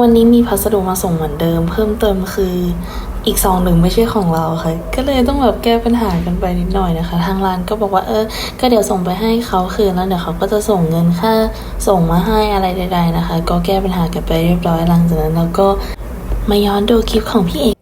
วันนี้มีพัสดุมาส่งเหมือนเดิม เพิ่มเติมคืออีกซองหนึ่งไม่ใช่ของเราค่ะ ก็เลยต้องแบบแก้ปัญหากันไปนิดหน่อยนะคะ ทางร้านก็บอกว่าเออ ก็เดี๋ยวส่งไปให้เขาคืนแล้วเดี๋ยวเขาก็จะส่งเงินค่าส่งมาให้อะไรใด ๆนะคะ ก็แก้ปัญหากันไปเรียบร้อยหลังจากนั้นเราก็มาย้อนดูคลิปของพี่เอก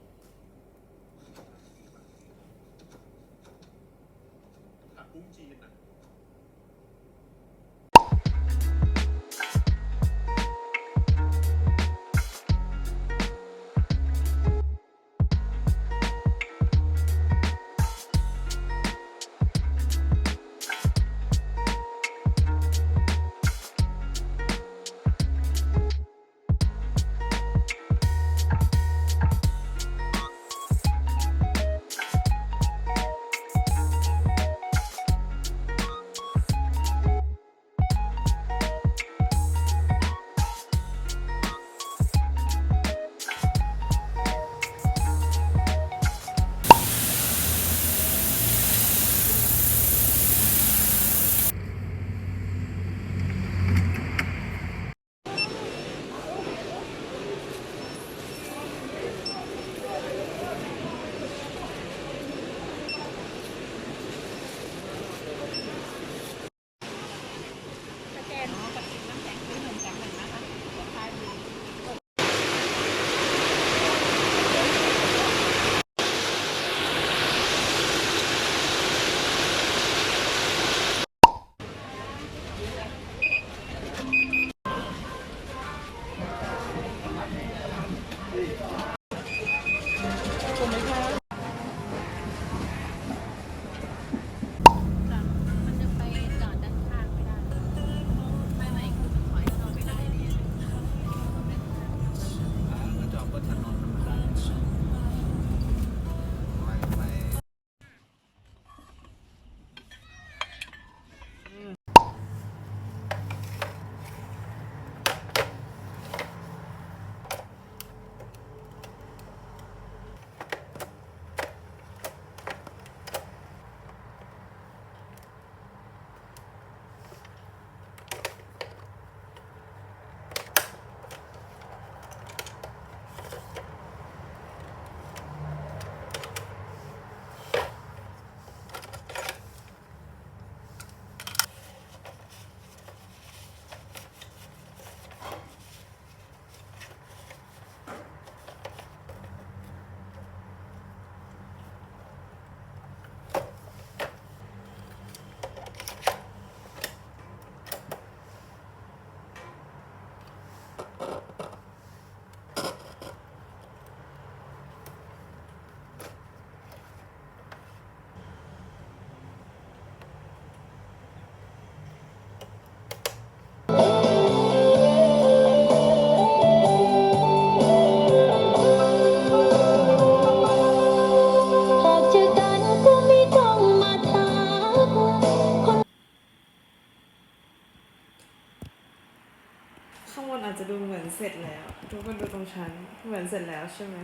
เสร็จแล้ว ทุกคนดูตรงชั้นเหมือนเสร็จแล้วใช่ไหม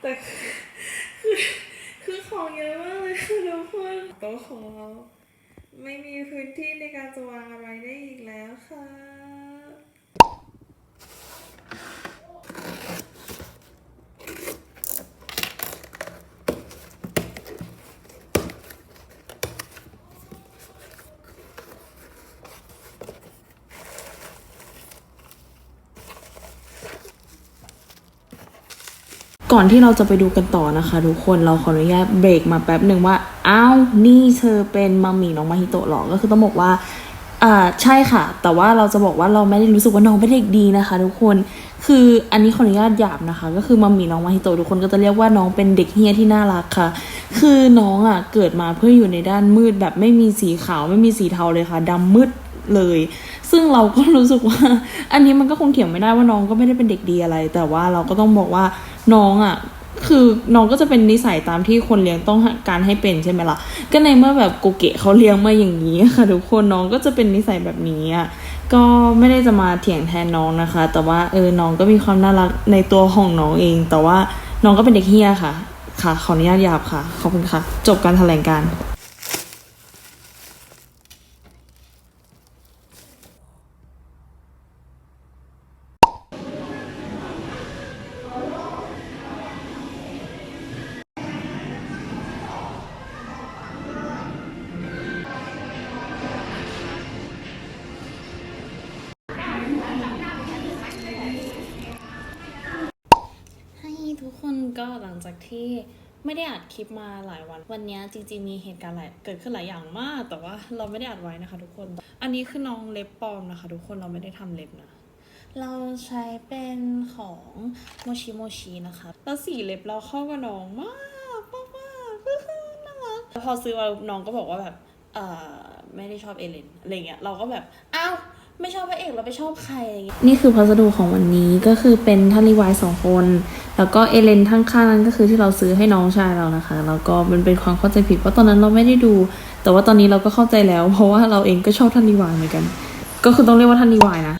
แต่คือคือของเยอะมากเลยคือทุกคนโต๊ะของเราไม่มีพื้นที่ในการจะวางอะไรได้อีกแล้วค่ะ อนที่เราจะไปดูกันต่อนะคะ ทุกคนเราขออนุญาตเบรกมาแป๊บหนึ่งว่าอ้าวนี่เธอเป็นมัมมี่น้องมาฮิโตะหรอก็คือต้องบอกว่าอ่าใช่ค่ะ แต่ว่าเราจะบอกว่าเราไม่ได้รู้สึกว่าน้องเป็นเด็กดีนะคะ ทุกคนคืออันนี้ขออนุญาตหยาบนะคะ ก็คือมัมมี่น้องมาฮิโตะทุกคนก็จะเรียกว่าน้องเป็นเด็กเฮียที่น่ารักค่ะ คือน้องอะเกิดมาเพื่ออยู่ในด้านมืดแบบไม่มีสีขาวไม่มีสีเทาเลยค่ะดำมืดเลย ซึ่งเราก็รู้สึกว่า อันนี้มันก็คงเถียงไม่ได้ว่าน้องก็ไม่ได้เป็นเด็กดีอะไร แต่ว่าเราก็ต้องบอกว่าน้องอะคือน้องก็จะเป็นนิสัยตามที่คนเลี้ยงต้องการให้เป็นใช่ไหมล่ะ ก็ในเมื่อแบบโกเกะเขาเลี้ยงมาอย่างนี้ค่ะทุกคนน้องก็จะเป็นนิสัยแบบนี้อะก็ไม่ได้จะมาเถียงแทนน้องนะคะ แต่ว่าเออน้องก็มีความน่ารักในตัวของน้องเอง แต่ว่าน้องก็เป็นเด็กเฮียค่ะ ค่ะขออนุญาตหยาบค่ะขอบคุณค่ะ จบการแถลงการ ก็หลังจากที่ไม่ได้อัดคลิปมาหลายวัน วันเนี้ยจริงๆมีเหตุการณ์หลายเกิดขึ้นหลายอย่างมาก แต่ว่าเราไม่ได้อัดไว้นะคะ ทุกคน อันนี้คือน้องเล็บปลอมนะคะ ทุกคนเราไม่ได้ทำเล็บนะ เราใช้เป็นของโมชิโมชินะคะ แล้วสีเล็บเราเข้ากับน้องมากมากมากน่ารักแล้วพอซื้อมาน้องก็บอกว่าแบบเอ่อไม่ได้ชอบเอเลนอะไรเงี้ยเราก็แบบอ้าวไม่ชอบพระเอกเราไปชอบใครอะไรเงี้ยนี่คือพัสดุของวันนี้ก็คือเป็นท่านรีวายสองคน แล้วก็เอเลนข้างๆนั้นก็คือที่เราซื้อให้น้องชายเรานะคะแล้วก็มันเป็นความเข้าใจผิดเพราะตอนนั้นเราไม่ได้ดู แต่ว่าตอนนี้เราก็เข้าใจแล้ว เพราะว่าเราเองก็ชอบท่านดีวายเหมือนกัน ก็คือต้องเรียกว่าท่านดีวายนะ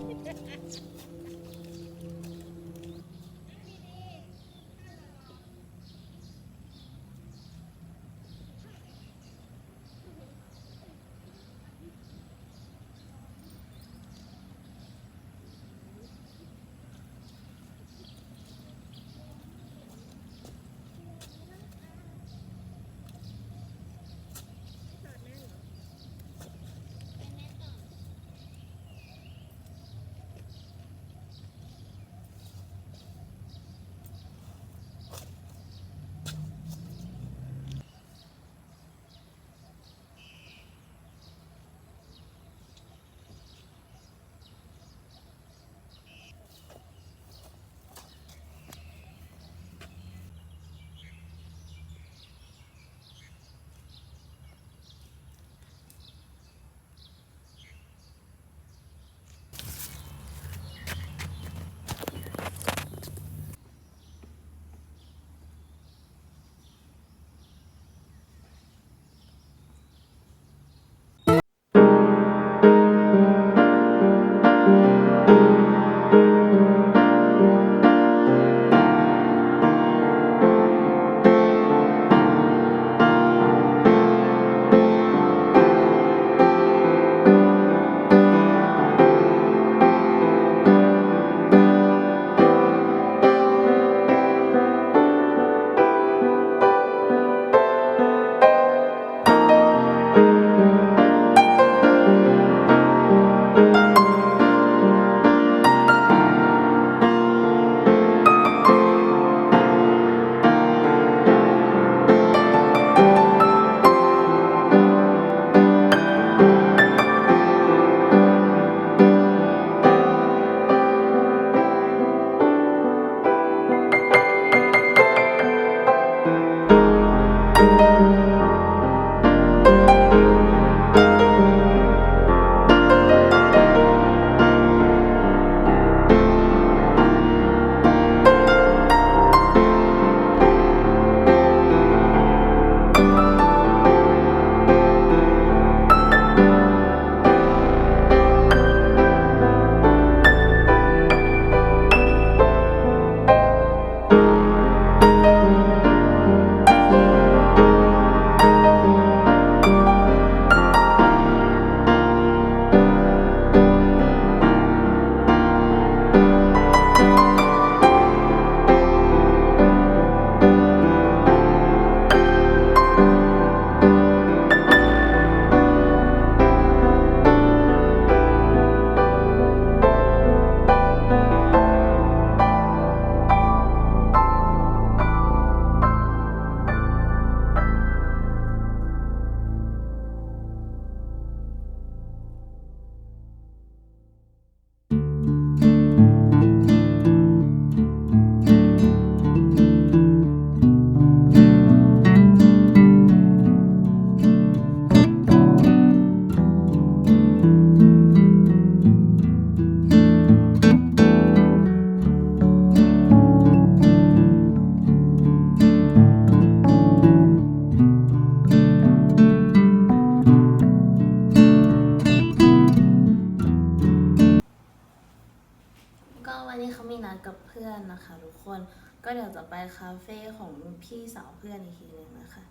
นัดกับเพื่อนนะคะทุกคนก็เดี๋ยวจะไปคาเฟ่ของพี่สาวเพื่อนอีกทีหนึงนะคะ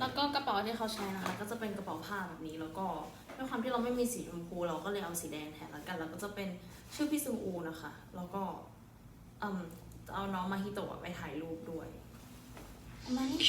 แล้วก็กระเป๋าที่เขาใช้นะคะ ก็จะเป็นกระเป๋าผ้าแบบนี้แล้วก็ด้วยความที่เราไม่มีสีชมพูเราก็เลยเอาสีแดงแทนแล้วกันแล้วก็จะเป็นชื่อพี่ซูอูนะคะ แล้วก็อืมจะเอาน้องมาฮิโตะไปถ่ายรูปด้วยมานี่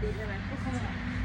Điện 喝了